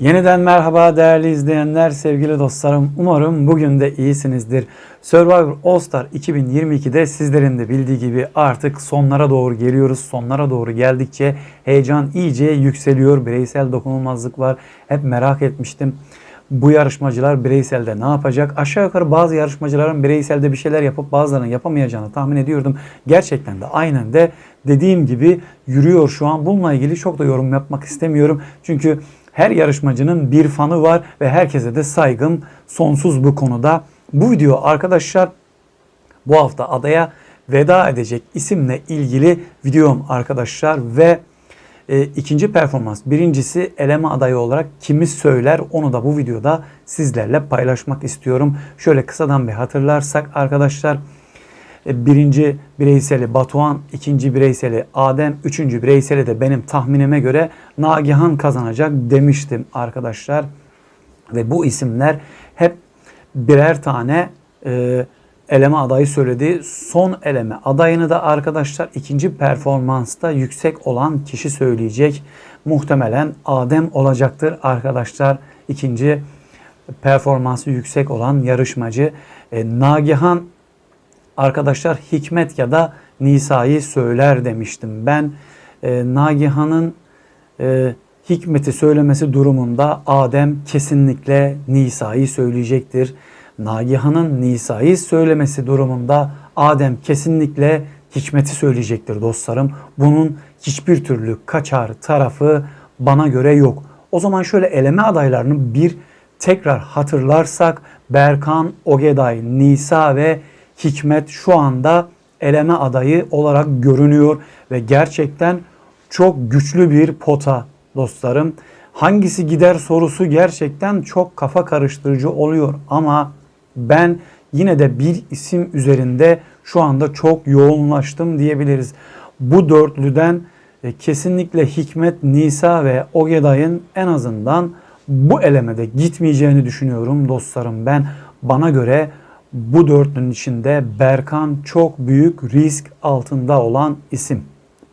Yeniden merhaba değerli izleyenler, sevgili dostlarım. Umarım bugün de iyisinizdir. Survivor All Star 2022'de sizlerin de bildiği gibi artık sonlara doğru geliyoruz. Sonlara doğru geldikçe heyecan iyice yükseliyor. Bireysel dokunulmazlık var. Hep merak etmiştim. Bu yarışmacılar bireyselde ne yapacak? Aşağı yukarı bazı yarışmacıların bireyselde bir şeyler yapıp bazılarının yapamayacağını tahmin ediyordum. Gerçekten de aynen de dediğim gibi yürüyor şu an. Bununla ilgili çok da yorum yapmak istemiyorum. Çünkü her yarışmacının bir fanı var ve herkese de saygım sonsuz bu konuda. Bu video arkadaşlar bu hafta adaya veda edecek isimle ilgili videom arkadaşlar ve e, ikinci performans birincisi eleme adayı olarak kimi söyler onu da bu videoda sizlerle paylaşmak istiyorum. Şöyle kısadan bir hatırlarsak arkadaşlar birinci bireyseli Batuhan, ikinci bireyseli Adem, üçüncü bireyseli de benim tahminime göre Nagihan kazanacak demiştim arkadaşlar. Ve bu isimler hep birer tane e, eleme adayı söyledi. Son eleme adayını da arkadaşlar ikinci performansta yüksek olan kişi söyleyecek. Muhtemelen Adem olacaktır arkadaşlar. İkinci performansı yüksek olan yarışmacı. E, Nagihan arkadaşlar Hikmet ya da Nisa'yı söyler demiştim. Ben e, Nagihan'ın e, Hikmet'i söylemesi durumunda Adem kesinlikle Nisa'yı söyleyecektir. Nagihan'ın Nisa'yı söylemesi durumunda Adem kesinlikle Hikmet'i söyleyecektir dostlarım. Bunun hiçbir türlü kaçar tarafı bana göre yok. O zaman şöyle eleme adaylarını bir tekrar hatırlarsak Berkan, Ogeday, Nisa ve Hikmet şu anda eleme adayı olarak görünüyor ve gerçekten çok güçlü bir pota dostlarım. Hangisi gider sorusu gerçekten çok kafa karıştırıcı oluyor ama ben yine de bir isim üzerinde şu anda çok yoğunlaştım diyebiliriz. Bu dörtlüden e, kesinlikle Hikmet, Nisa ve Ogeday'ın en azından bu elemede gitmeyeceğini düşünüyorum dostlarım. Ben bana göre bu dörtlünün içinde Berkan çok büyük risk altında olan isim.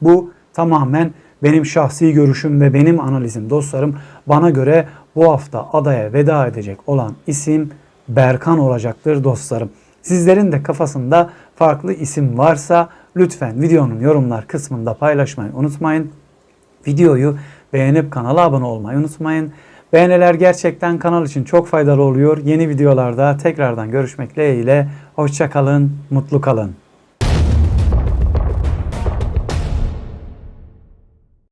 Bu tamamen benim şahsi görüşüm ve benim analizim dostlarım. Bana göre bu hafta adaya veda edecek olan isim Berkan olacaktır dostlarım. Sizlerin de kafasında farklı isim varsa lütfen videonun yorumlar kısmında paylaşmayı unutmayın. Videoyu beğenip kanala abone olmayı unutmayın. Beğeniler gerçekten kanal için çok faydalı oluyor. Yeni videolarda tekrardan görüşmek dileğiyle. Hoşçakalın, mutlu kalın.